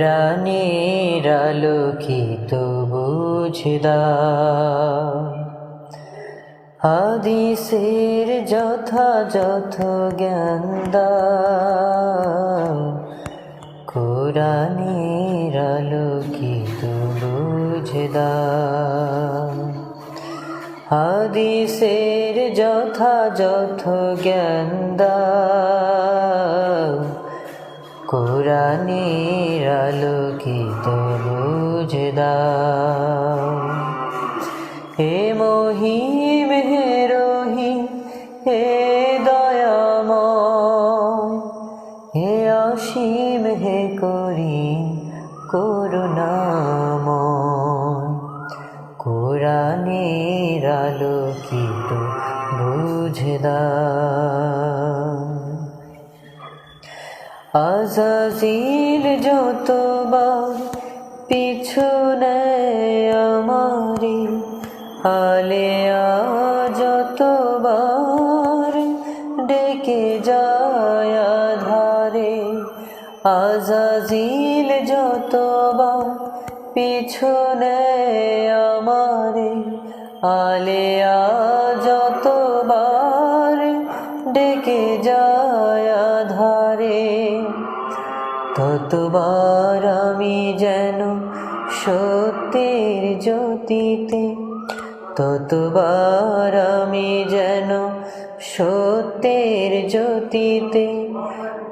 কোরআনের আলোকিত বুঝদা। হাদিসের যথাযথ জ্ঞান কোরআনের আলোকিত বুঝদা। হাদিসের যথাযথ জ্ঞান কোরআনের আলোকিত বুঝে দাও। হে মহিম, হে হে দয়াময়, হে অসীম, হে করি করুণাময়। কোরআনের আলোকিত বুঝে দাও। আজাজিল যতবার পিছু নেয় আমারি আলেয়া যতবার ডেকে যায় ধারে আজাজিল যতবার পিছু নেয় আমারে আলেয়া যতবার ডেকে যায় ধারে ততবার আমি যেন সত্যের জ্যোতিতে। ততবার আমি যেন সত্যের জ্যোতিতে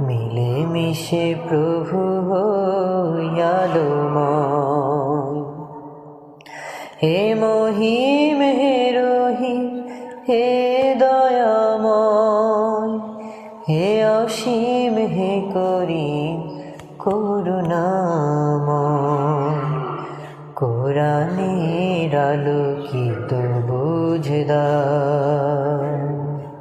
মিলে মিশে প্রভু হইয়ালোময় হে মহিম, হে রহিম, হে দয়াময়। হে অসীম হে করি করুণাম কোরআনের আলোকিত বুঝদা